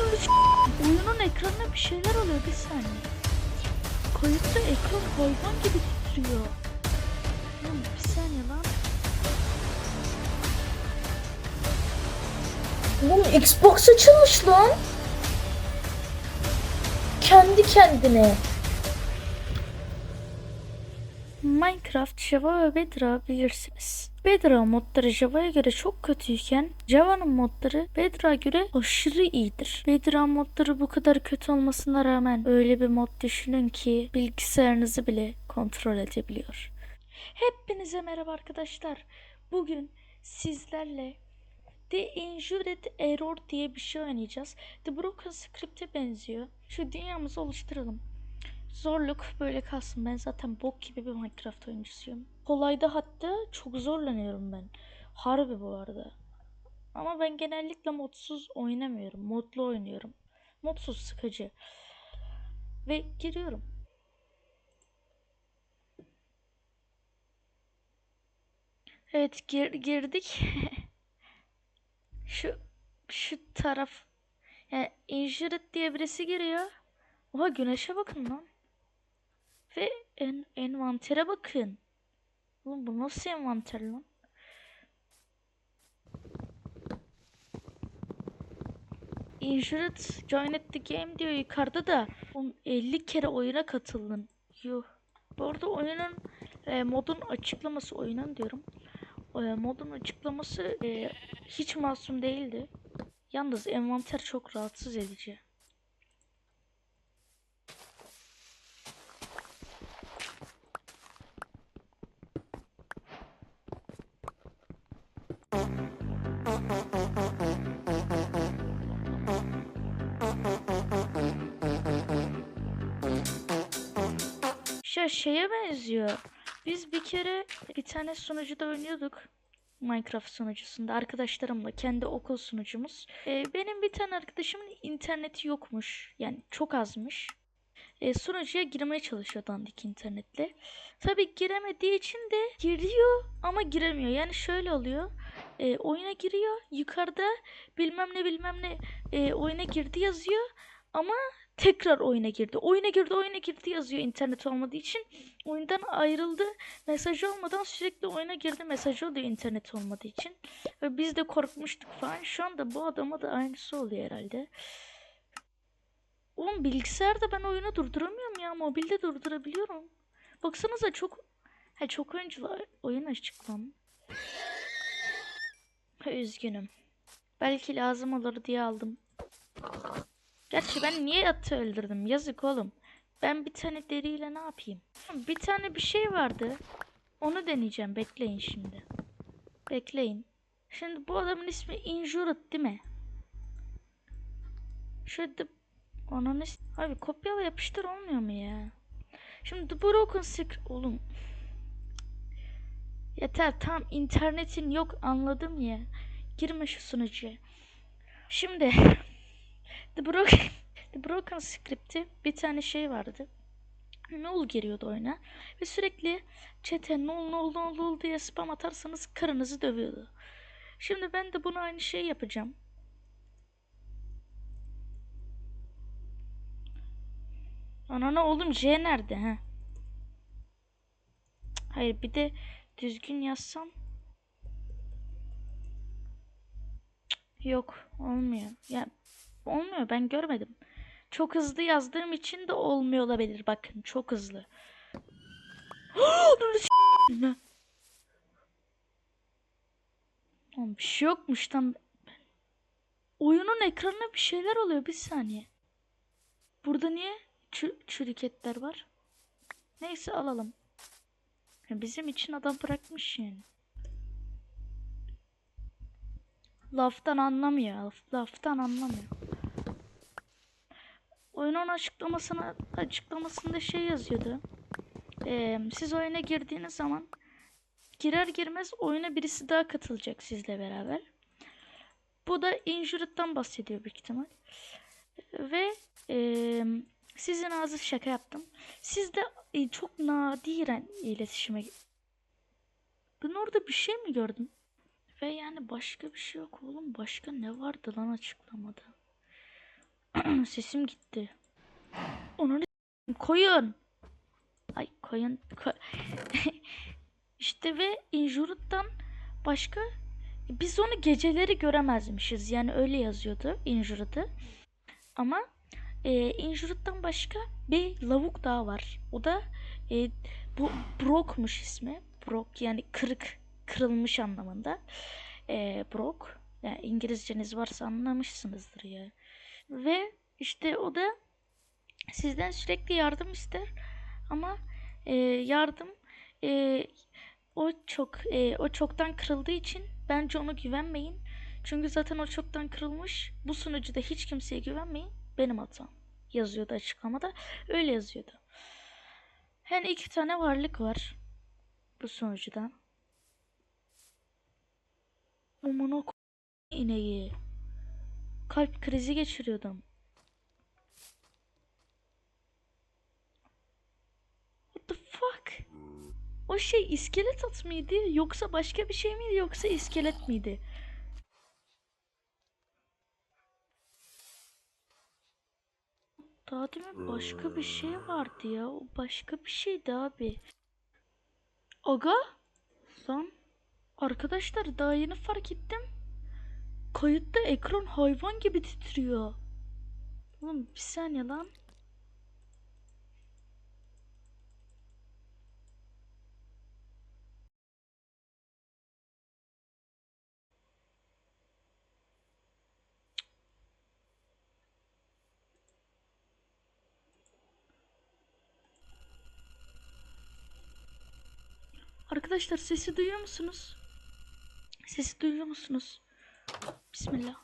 Ananı Oyunun ekranına bir şeyler oluyor bir saniye. Kayıtta ekran hayvan gibi titriyor. Lan bir saniye lan. Oğlum Xbox açılmış lan. Kendi kendine. Minecraft, Java ve Bedrock bilirsiniz. Bedrock modları Java'ya göre çok kötüyken Java'nın modları Bedrock'a göre aşırı iyidir. Bedrock modları bu kadar kötü olmasına rağmen öyle bir mod düşünün ki bilgisayarınızı bile kontrol edebiliyor. Hepinize merhaba arkadaşlar. Bugün sizlerle The Injured Error diye bir şey oynayacağız. The Broken Script'e benziyor. Şu dünyamızı oluşturalım. Zorluk böyle kalsın. Ben zaten bok gibi bir Minecraft oyuncusuyum. Kolayda hatta çok zorlanıyorum ben. Harbi bu arada. Ama ben genellikle modsuz oynamıyorum. Modlu oynuyorum. Modsuz sıkıcı. Ve giriyorum. Evet gir- girdik. şu şu taraf yani Injured diye birisi giriyor. Oha güneşe bakın lan. Ve en envantere bakın. Oğlum bu nasıl envanter lan? Injured joined the game diyor yukarıda da. Oğlum 50 kere oyuna katıldın. Yuh. Bu arada oyunun e, modun açıklaması oyunun diyorum. E, modun açıklaması e, hiç masum değildi. Yalnız envanter çok rahatsız edici. Şeye benziyor. Biz bir kere bir tane sunucuda oynuyorduk. Minecraft sunucusunda arkadaşlarımla kendi okul sunucumuz. Ee, benim bir tane arkadaşımın interneti yokmuş. Yani çok azmış. Ee, sunucuya girmeye çalışıyor dandik internetle. Tabii giremediği için de giriyor ama giremiyor. Yani şöyle oluyor. Ee, oyuna giriyor. Yukarıda bilmem ne bilmem ne e, oyuna girdi yazıyor. Ama tekrar oyuna girdi. Oyuna girdi, oyuna girdi yazıyor internet olmadığı için. Oyundan ayrıldı. Mesajı olmadan sürekli oyuna girdi. Mesajı oluyor internet olmadığı için. Ve biz de korkmuştuk falan. Şu anda bu adama da aynısı oluyor herhalde. Oğlum bilgisayarda ben oyunu durduramıyorum ya. Mobilde durdurabiliyorum. Baksanıza çok... Ha çok oyunculu oyun açık lan. Üzgünüm. Belki lazım olur diye aldım. Gerçi ben niye atı öldürdüm? Yazık oğlum. Ben bir tane deriyle ne yapayım? Bir tane bir şey vardı. Onu deneyeceğim. Bekleyin şimdi. Bekleyin. Şimdi bu adamın ismi Injured değil mi? Şurada onun Abi kopyala yapıştır olmuyor mu ya? Şimdi The Broken Secret... Oğlum. Yeter tamam internetin yok anladım ya. Girme şu sunucuya. Şimdi The Broken, The Broken Script'i bir tane şey vardı. Null giriyordu oyuna. Ve sürekli chat'e null null null null diye spam atarsanız karınızı dövüyordu. Şimdi ben de bunu aynı şey yapacağım. Anana oğlum J nerede ha? Hayır bir de düzgün yazsam. Yok olmuyor. Ya olmuyor ben görmedim. Çok hızlı yazdığım için de olmuyor olabilir bakın çok hızlı. Ne? Oğlum bir şey yokmuş lan. Oyunun ekranına bir şeyler oluyor bir saniye. Burada niye çü çürüketler var? Neyse alalım. Bizim için adam bırakmış yani. Laftan anlamıyor. laf- Laftan anlamıyor. Oyunun açıklamasına açıklamasında şey yazıyordu. Ee, siz oyuna girdiğiniz zaman girer girmez oyuna birisi daha katılacak sizle beraber. Bu da Injured'dan bahsediyor büyük ihtimal. Ve eee, sizin ağzı şaka yaptım. Siz de e, çok nadiren iletişime ben orada bir şey mi gördüm? Ve yani başka bir şey yok oğlum. Başka ne vardı lan açıklamada? Sesim gitti. Onu koyun. Ay koyun. Ko işte ve Injured'dan başka biz onu geceleri göremezmişiz. Yani öyle yazıyordu Injured'ı. Ama e, Injured'dan başka bir lavuk daha var. O da e, bu Brock'muş ismi. Brock yani kırık, kırılmış anlamında. E, Brock. Yani İngilizceniz varsa anlamışsınızdır ya. Ve işte o da sizden sürekli yardım ister ama e, yardım e, o çok e, o çoktan kırıldığı için bence ona güvenmeyin. Çünkü zaten o çoktan kırılmış. Bu sunucuda hiç kimseye güvenmeyin. Benim hatam. Yazıyordu açıklamada. Öyle yazıyordu. Yani iki tane varlık var bu sunucuda. Aman o ineği. Kalp krizi geçiriyordum. What the fuck? O şey iskelet at mıydı yoksa başka bir şey miydi yoksa iskelet miydi? Daha demin başka bir şey vardı ya. O başka bir şeydi abi. Aga? Lan. Arkadaşlar daha yeni fark ettim. Kayıtta ekran hayvan gibi titriyor. Oğlum bir saniye lan. Arkadaşlar sesi duyuyor musunuz? Sesi duyuyor musunuz? Bismillah.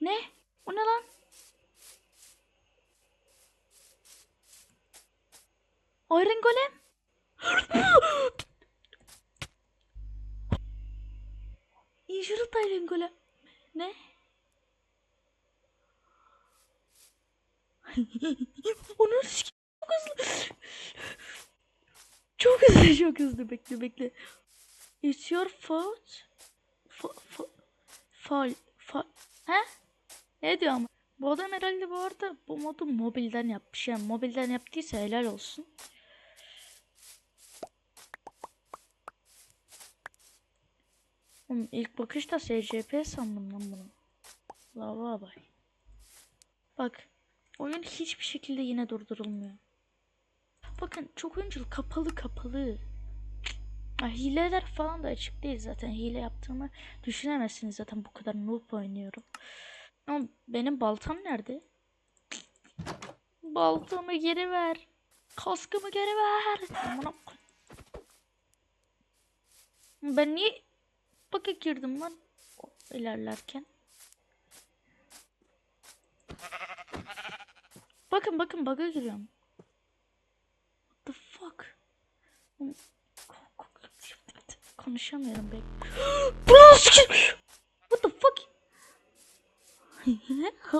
Ne? O ne lan? Iron Golem? Injured Iron Golem. Ne? Onu sik- çok hızlı. Çok hızlı. Bekle, bekle. It's your fault. Fa, fa, faul, fa, he? Ne diyor ama? Bu adam herhalde bu arada bu modu mobilden yapmış. Yani mobilden yaptıysa helal olsun. Oğlum ilk bakışta SCP sandım lan bunu. Lava bay. Bak Oyun hiçbir şekilde yine durdurulmuyor. Bakın çok oyuncu kapalı kapalı. Hileler falan da açık değil zaten. Hile yaptığımı düşünemezsiniz zaten bu kadar noob oynuyorum. Ama benim baltam nerede? Baltamı geri ver. Kaskımı geri ver. Ben niye baka girdim lan ilerlerken? Bakın bakın bug'a giriyorum. What the fuck? Oğlum, ko- ko- Konuşamıyorum be. Bu nasıl ki? What the fuck?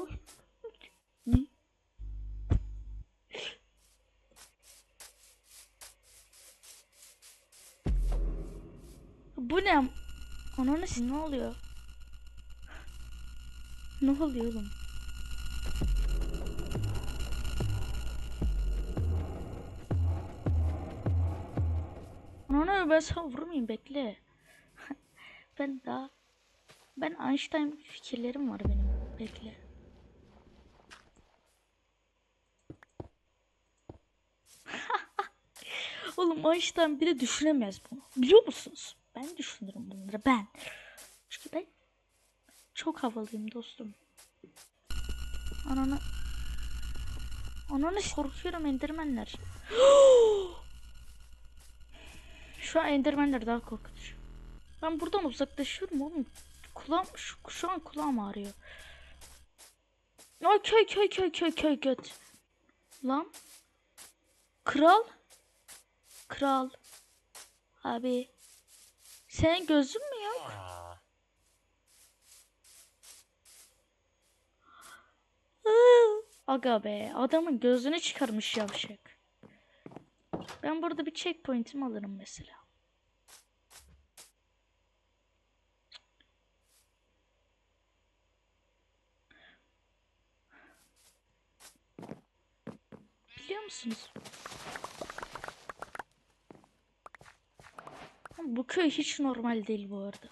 Bu ne? Ananı ne oluyor? Ne oluyor oğlum? Ana ben sana vurmayayım bekle. ben daha ben Einstein fikirlerim var benim. Bekle. Oğlum Einstein bile düşünemez bunu. Biliyor musunuz? Ben düşünürüm bunları ben. Çünkü ben çok havalıyım dostum. Ananı Ananı korkuyorum endermenler. Şu an endermenler daha korkutucu. Ben buradan uzaklaşıyorum oğlum. Kulağım şu, şu an kulağım ağrıyor. Ay köy köy köy köy köy göt. Lan. Kral. Kral. Abi. Senin gözün mü yok? Aga be adamın gözünü çıkarmış yavşak. Ben burada bir checkpoint'imi alırım mesela. biliyor musunuz? Bu köy hiç normal değil bu arada.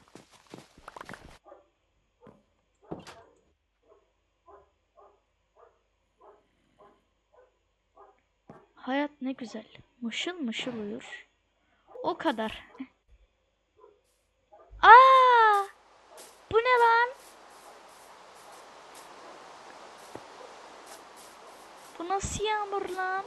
Hayat ne güzel. Mışıl mışıl uyur. O kadar. Aa! Bu ne lan? Bu nasıl yağmur lan?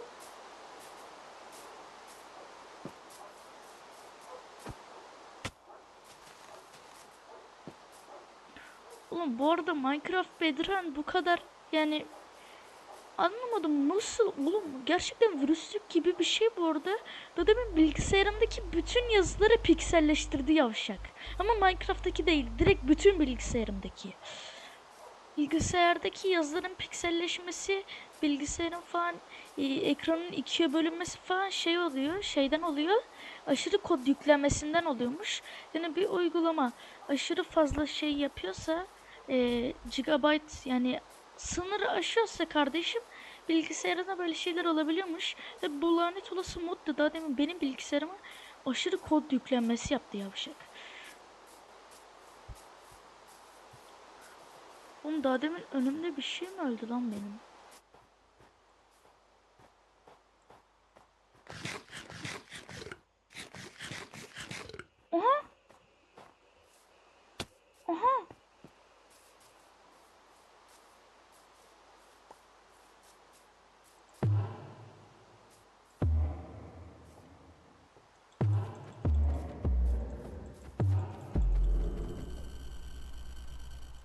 Oğlum bu arada Minecraft Bedrock'ın bu kadar yani anlamadım nasıl oğlum gerçekten virüslük gibi bir şey bu arada. Da demin bilgisayarımdaki bütün yazıları pikselleştirdi yavşak. Ama Minecraft'taki değil direkt bütün bilgisayarımdaki. Bilgisayardaki yazıların pikselleşmesi, bilgisayarın falan e, ekranın ikiye bölünmesi falan şey oluyor, şeyden oluyor. Aşırı kod yüklenmesinden oluyormuş. Yani bir uygulama aşırı fazla şey yapıyorsa, e, gigabyte yani sınırı aşıyorsa kardeşim bilgisayarına böyle şeyler olabiliyormuş. Ve bu lanet olası mod da daha demin benim bilgisayarıma aşırı kod yüklenmesi yaptı yavşak. Oğlum daha demin önümde bir şey mi öldü lan benim? Aha! Aha!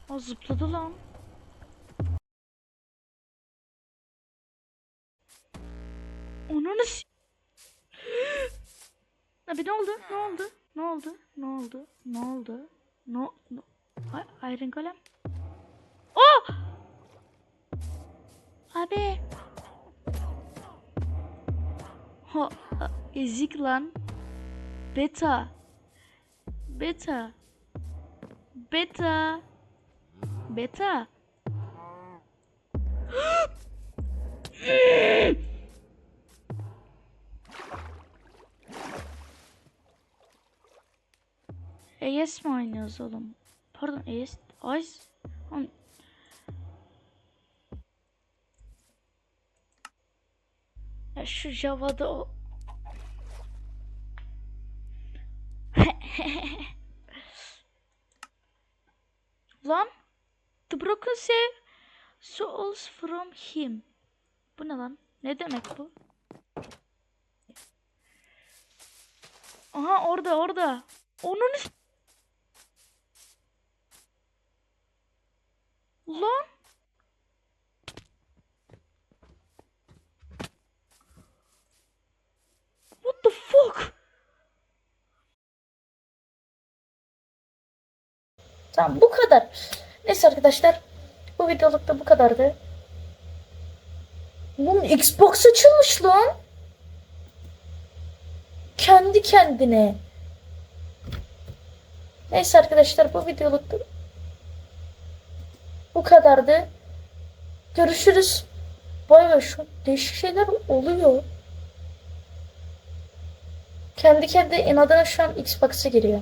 O zıpladı lan. Onun s- Abi ne oldu? Ne oldu? Ne oldu? Ne oldu? Ne oldu? No, no. Ay, Iron Golem. Oh! Abi. Ha, ezik lan. Beta. Beta. Beta. Beta. AS mi oynuyoruz oğlum? Pardon AS. AS. Ya şu Java'da o... Lan. The broken save souls from him. Bu ne lan? Ne demek bu? Aha orada orada. Onun üst... Lan. What the fuck? Tamam bu kadar. Neyse arkadaşlar. Bu videoluk da bu kadardı. Bunun Xbox açılmış lan. Kendi kendine. Neyse arkadaşlar bu videoluk da bu kadardı. Görüşürüz. Vay be şu değişik şeyler oluyor. Kendi kendi inadına şu an Xbox'a giriyor.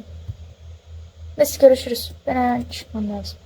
Neyse görüşürüz. Ben hemen çıkmam lazım.